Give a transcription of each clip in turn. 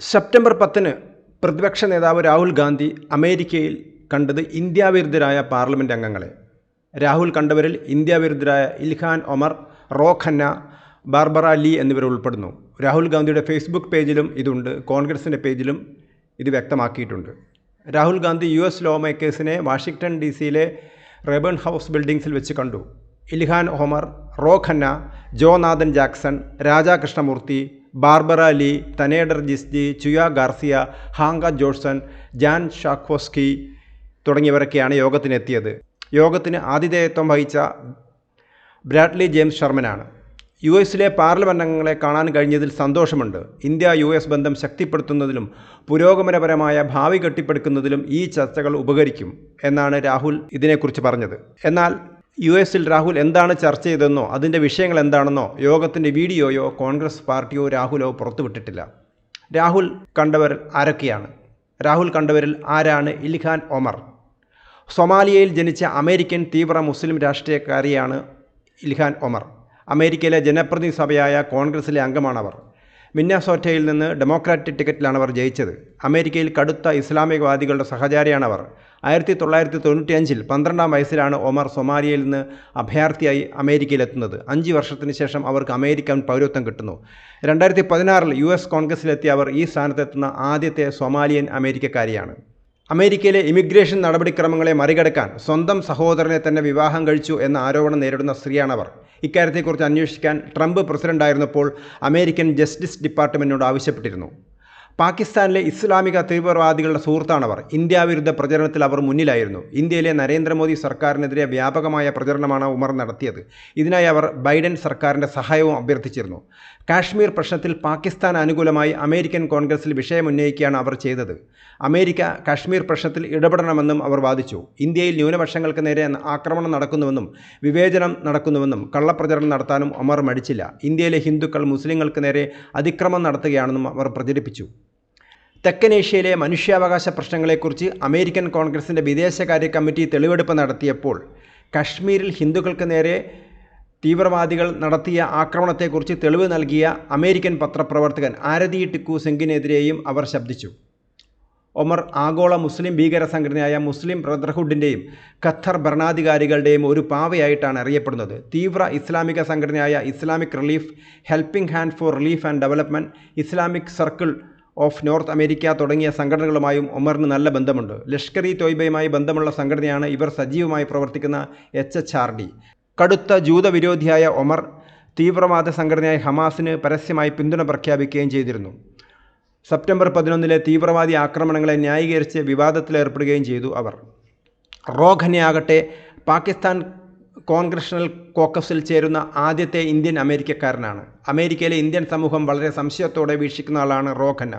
September പത്തിന് പ്രതിപക്ഷ നേതാവ് രാഹുൽ ഗാന്ധി അമേരിക്കയിൽ കണ്ടത് ഇന്ത്യാവിരുദ്ധരായ പാർലമെന്റ് അംഗങ്ങളെ. രാഹുൽ കണ്ടവരിൽ ഇന്ത്യാവിരുദ്ധരായ Ilhan Omar Ro Khanna Barbara Lee എന്നിവർ ഉൾപ്പെടുന്നു. രാഹുൽ ഗാന്ധിയുടെ ഫേസ്ബുക്ക് പേജിലും ഇതുണ്ട്. കോൺഗ്രസിന്റെ പേജിലും ഇത് വ്യക്തമാക്കിയിട്ടുണ്ട്. Rahul Gandhi U S law മേക്കേഴ്സിനെ Washington D സിയിലെ റെബൺ ഹൗസ് ബിൽഡിംഗ്സിൽ വെച്ച് കണ്ടു. Ilhan Omar Ro Khanna Jonathan Jackson Raja Krishnamoorthi Barbara Lee Thanedar ജിസ്ജി Chuy Garcia Hank Johnson Jan Schakowsky തുടങ്ങിയവരൊക്കെയാണ് യോഗത്തിനെത്തിയത്. യോഗത്തിന് ആതിഥേയത്വം വഹിച്ച ബ്രാഡ്ലി ജെയിംസ് ശർമ്മനാണ് യു എസിലെ പാർലമെന്റ് അംഗങ്ങളെ കാണാൻ കഴിഞ്ഞതിൽ സന്തോഷമുണ്ട്. ഇന്ത്യ യു എസ് ബന്ധം ശക്തിപ്പെടുത്തുന്നതിലും പുരോഗമനപരമായ ഭാവി കെട്ടിപ്പടുക്കുന്നതിലും ഈ ചർച്ചകൾ ഉപകരിക്കും എന്നാണ് രാഹുൽ ഇതിനെക്കുറിച്ച് പറഞ്ഞത്. എന്നാൽ യു എസിൽ രാഹുൽ എന്താണ് ചർച്ച ചെയ്തതെന്നോ അതിന്റെ വിഷയങ്ങൾ എന്താണെന്നോ യോഗത്തിന്റെ വീഡിയോയോ കോൺഗ്രസ് പാർട്ടിയോ രാഹുലോ പുറത്തുവിട്ടിട്ടില്ല. രാഹുൽ കണ്ടവർ ആരൊക്കെയാണ്? രാഹുൽ കണ്ടവരിൽ ആരാണ് ഇൽഖാൻ ഒമർ? സൊമാലിയയിൽ ജനിച്ച അമേരിക്കൻ തീവ്ര മുസ്ലിം രാഷ്ട്രീയക്കാരിയാണ് ഇൽഹാൻ ഒമർ. അമേരിക്കയിലെ ജനപ്രതിനിധി സഭയായ കോൺഗ്രസിലെ അംഗമാണവർ. മിന്നാസോറ്റയിൽ നിന്ന് ഡെമോക്രാറ്റിക് ടിക്കറ്റിലാണ് അവർ ജയിച്ചത്. അമേരിക്കയിൽ കടുത്ത ഇസ്ലാമികവാദികളുടെ സഹചാരിയാണവർ. ആയിരത്തി തൊള്ളായിരത്തി തൊണ്ണൂറ്റിയഞ്ചിൽ പന്ത്രണ്ടാം വയസ്സിലാണ് ഒമർ സൊമാലിയയിൽ നിന്ന് അഭയാർത്ഥിയായി അമേരിക്കയിലെത്തുന്നത്. അഞ്ച് വർഷത്തിന് ശേഷം അവർക്ക് അമേരിക്കൻ പൗരത്വം കിട്ടുന്നു. രണ്ടായിരത്തി പതിനാറിൽ യു എസ് കോൺഗ്രസിലെത്തിയ അവർ ഈ സ്ഥാനത്തെത്തുന്ന ആദ്യത്തെ സൊമാലിയൻ അമേരിക്കക്കാരിയാണ്. അമേരിക്കയിലെ ഇമിഗ്രേഷൻ നടപടിക്രമങ്ങളെ മറികടക്കാൻ സ്വന്തം സഹോദരനെ തന്നെ വിവാഹം കഴിച്ചു എന്ന ആരോപണം നേരിടുന്ന സ്ത്രീയാണവർ. ഇക്കാര്യത്തെക്കുറിച്ച് അന്വേഷിക്കാൻ ട്രംപ് പ്രസിഡന്റായിരുന്നപ്പോൾ അമേരിക്കൻ ജസ്റ്റിസ് ഡിപ്പാർട്ട്മെന്റിനോട് ആവശ്യപ്പെട്ടിരുന്നു. പാകിസ്ഥാനിലെ ഇസ്ലാമിക തീവ്രവാദികളുടെ സുഹൃത്താണവർ. ഇന്ത്യ വിരുദ്ധ പ്രചരണത്തിൽ അവർ മുന്നിലായിരുന്നു. ഇന്ത്യയിലെ നരേന്ദ്രമോദി സർക്കാരിനെതിരെ വ്യാപകമായ പ്രചരണമാണ് ഉമർ നടത്തിയത്. ഇതിനായി അവർ ബൈഡൻ സർക്കാരിന്റെ സഹായവും അഭ്യർത്ഥിച്ചിരുന്നു. കാശ്മീർ പ്രശ്നത്തിൽ പാകിസ്ഥാൻ അനുകൂലമായി അമേരിക്കൻ കോൺഗ്രസിൽ വിഷയമുന്നയിക്കുകയാണ് അവർ ചെയ്തത്. അമേരിക്ക കാശ്മീർ പ്രശ്നത്തിൽ ഇടപെടണമെന്നും അവർ വാദിച്ചു. ഇന്ത്യയിൽ ന്യൂനപക്ഷങ്ങൾക്ക് നേരെ ആക്രമണം നടക്കുന്നുവെന്നും വിവേചനം നടക്കുന്നുവെന്നും കള്ളപ്രചരണം നടത്താനും ഒമർ മടിച്ചില്ല. ഇന്ത്യയിലെ ഹിന്ദുക്കൾ മുസ്ലിങ്ങൾക്ക് നേരെ അതിക്രമം നടത്തുകയാണെന്നും അവർ പ്രചരിപ്പിച്ചു. തെക്കൻ ഏഷ്യയിലെ മനുഷ്യാവകാശ പ്രശ്നങ്ങളെക്കുറിച്ച് അമേരിക്കൻ കോൺഗ്രസിന്റെ വിദേശകാര്യ കമ്മിറ്റി തെളിവെടുപ്പ് നടത്തിയപ്പോൾ കശ്മീരിൽ ഹിന്ദുക്കൾക്ക് നേരെ തീവ്രവാദികൾ നടത്തിയ ആക്രമണത്തെക്കുറിച്ച് തെളിവ് നൽകിയ അമേരിക്കൻ പത്രപ്രവർത്തകൻ ആരതി ടിക്കു സിംഗിനെതിരെയും അവർ ശബ്ദിച്ചു. ഒമർ ആഗോള മുസ്ലിം ഭീകര സംഘടനയായ മുസ്ലിം ബ്രദർഹുഡിന്റെയും ഖത്തർ ഭരണാധികാരികളുടെയും ഒരു പാവയായിട്ടാണ് അറിയപ്പെടുന്നത്. തീവ്ര ഇസ്ലാമിക സംഘടനയായ Islamic relief helping hand for relief and development Islamic circle of north America തുടങ്ങിയ സംഘടനകളുമായും ഒമറിന് നല്ല ബന്ധമുണ്ട്. ലഷ്കർ ഇ തോയ്ബയുമായി ബന്ധമുള്ള സംഘടനയാണ് ഇവർ സജീവമായി പ്രവർത്തിക്കുന്ന എച്ച് എച്ച് ആർ ഡി കടുത്ത ജൂതവിരോധിയായ ഒമർ തീവ്രവാദ സംഘടനയായ ഹമാസിന് പരസ്യമായി പിന്തുണ പ്രഖ്യാപിക്കുകയും ചെയ്തിരുന്നു. സെപ്റ്റംബർ പതിനൊന്നിലെ തീവ്രവാദി ആക്രമണങ്ങളെ ന്യായീകരിച്ച് വിവാദത്തിലേർപ്പെടുകയും ചെയ്തു അവർ. റോഖനെയാകട്ടെ പാകിസ്ഥാൻ കോൺഗ്രഷണൽ കോക്കസിൽ ചേരുന്ന ആദ്യത്തെ ഇന്ത്യൻ അമേരിക്കക്കാരനാണ്. അമേരിക്കയിലെ ഇന്ത്യൻ സമൂഹം വളരെ സംശയത്തോടെ വീക്ഷിക്കുന്ന ആളാണ് റോഖന്ന.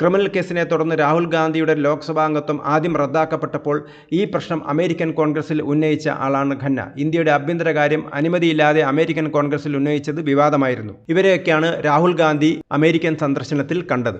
ക്രിമിനൽ കേസിനെ തുടർന്ന് രാഹുൽ ഗാന്ധിയുടെ ലോക്സഭാ അംഗത്വം ആദ്യം റദ്ദാക്കപ്പെട്ടപ്പോൾ ഈ പ്രശ്നം അമേരിക്കൻ കോൺഗ്രസിൽ ഉന്നയിച്ച ആളാണ് ഖന്ന. ഇന്ത്യയുടെ ആഭ്യന്തര കാര്യം അനുമതിയില്ലാതെ അമേരിക്കൻ കോൺഗ്രസിൽ ഉന്നയിച്ചത് വിവാദമായിരുന്നു. ഇവരെയൊക്കെയാണ് രാഹുൽ ഗാന്ധി അമേരിക്കൻ സന്ദർശനത്തിൽ കണ്ടത്.